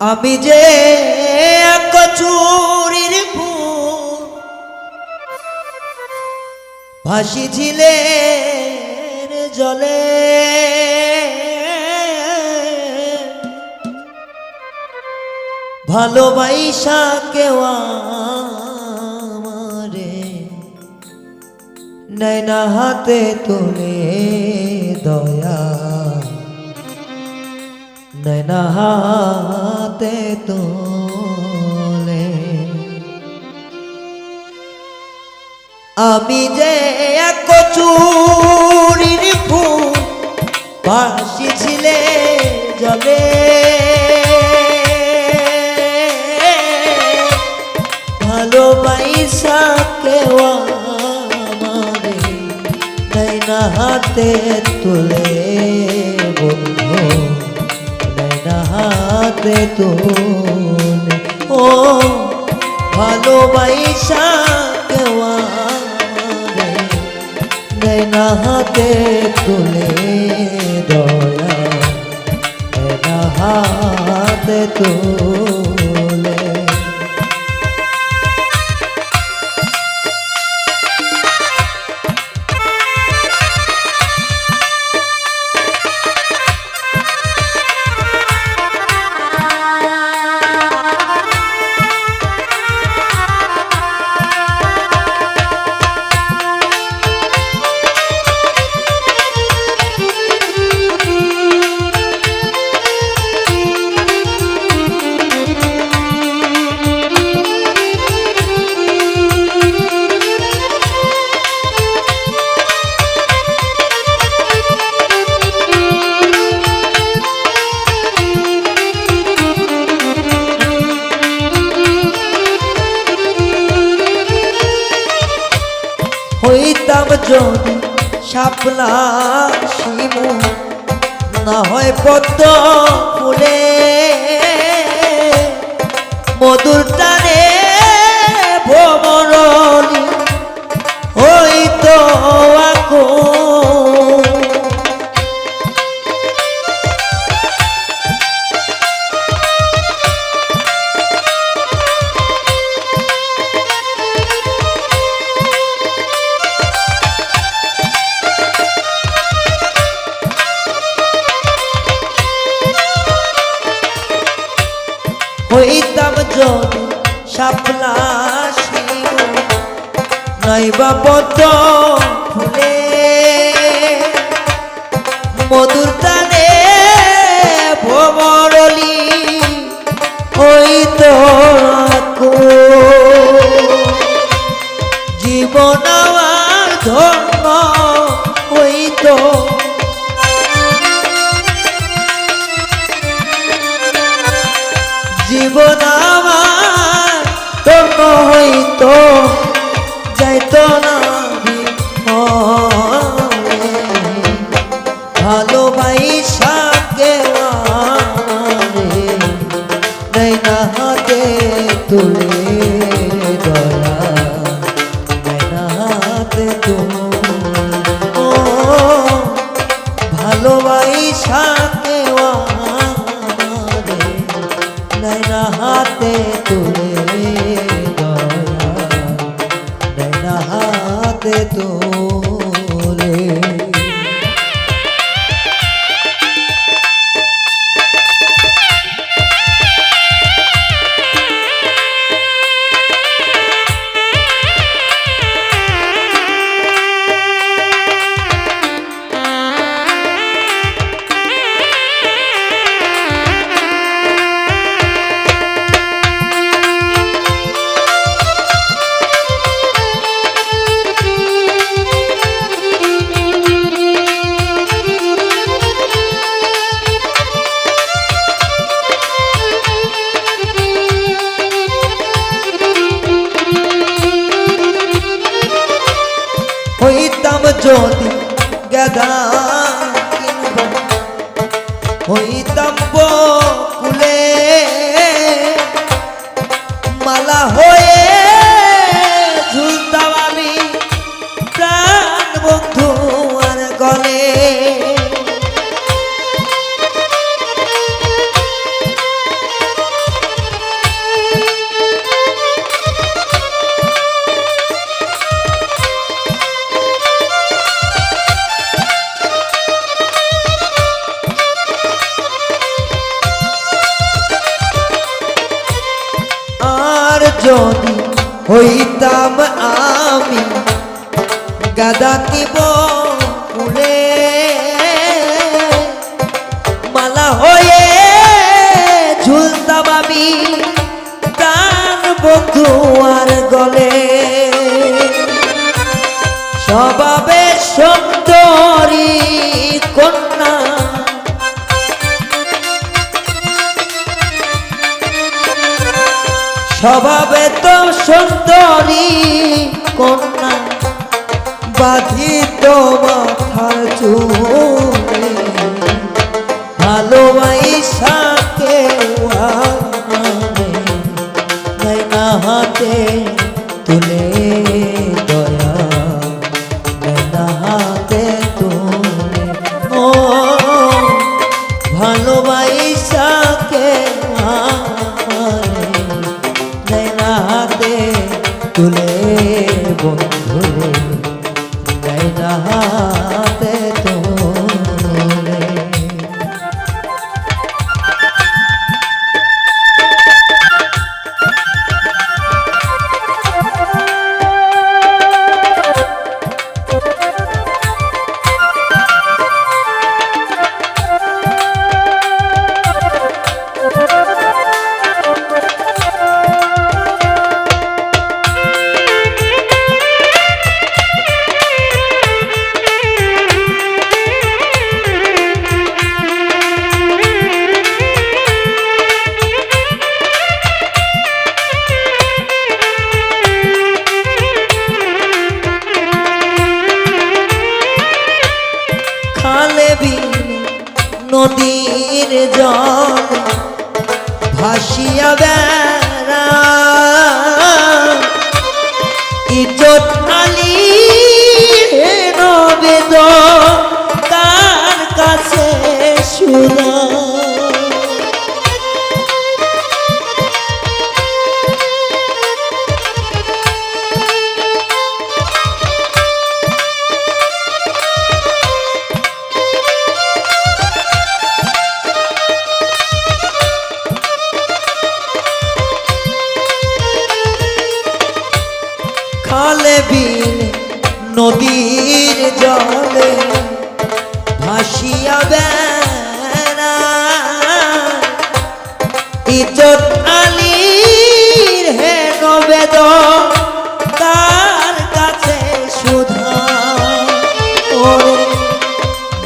আমি যে কচুরির ফুল ভাসি ঝিলের জলে। ভালোবাইসা কেউ আমারে নয়না হাতে তুলে দয়া। নয়না হাতে তোলে। আমি যে এক কচুরির ফুল ভাসি ছিলে জলে। ভালোবাইসা কেউ আমারে নয়না হাতে তুলে। হাতে তুলে ও আমারে নয়না হাতে তুলে দয়া নয়না হাতে তুলে যদি শাপলা শিমু না হয় পদ্ম ফুলে মধুর টানে ভ্রমরলি হইতো আকো শাপলা শিমু নাইবা পদ্ম ফুলে। মধুর টানে ভ্রমরলি ওই তো জীবন আমার ধন্য নৈনা হাতে তুলে নৈনা হাতে তুলে হইতাম কুলে মালা হয়ে গাদা দিব ফুলে মালা হয়ে ঝুলতাম আমি তার বন্ধু আর গলে। স্বভাবে সুন্দরী কন্যা। স্বভাবে তো সুন্দরী কন্যা। বাধিত মাথার চুলে ভালোবাইসাকে না হাতে তুলে দয়া না হাতে তুলে, ও ভালোবাইসাকে না হাতে তুলে বন্ধুরে নদীর জল ভাসিয়া বেড়া। ইজ্জত আলী নবেদ তার কাছে সুদা বিল নদীর জলে ভাসিয়া বেড়া। আলীর হে নবেদ তার কাছে সুধা।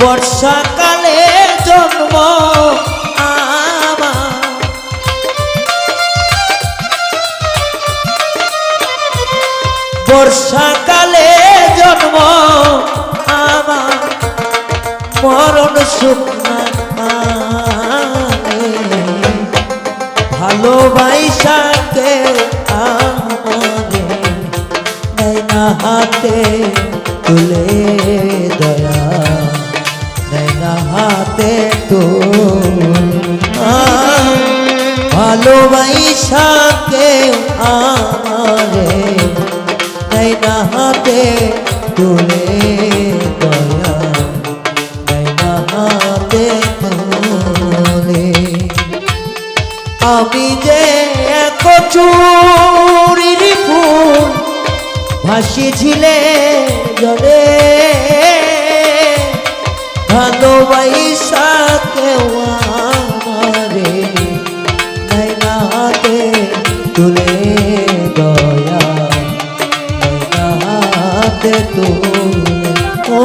বর্ষাকালে মরণ শুকনা ভালোবাসা কেউ আমারে নেয় না হাতে, তুলে দয়া নেয় না হাতে, তুলে ভালোবাসা কেউ আমারে নেই না হাতে, তুলে গিয়েছিলে জলে। ভালোবাসা কেউ আমারে তুলে দয়া। তুলে। ও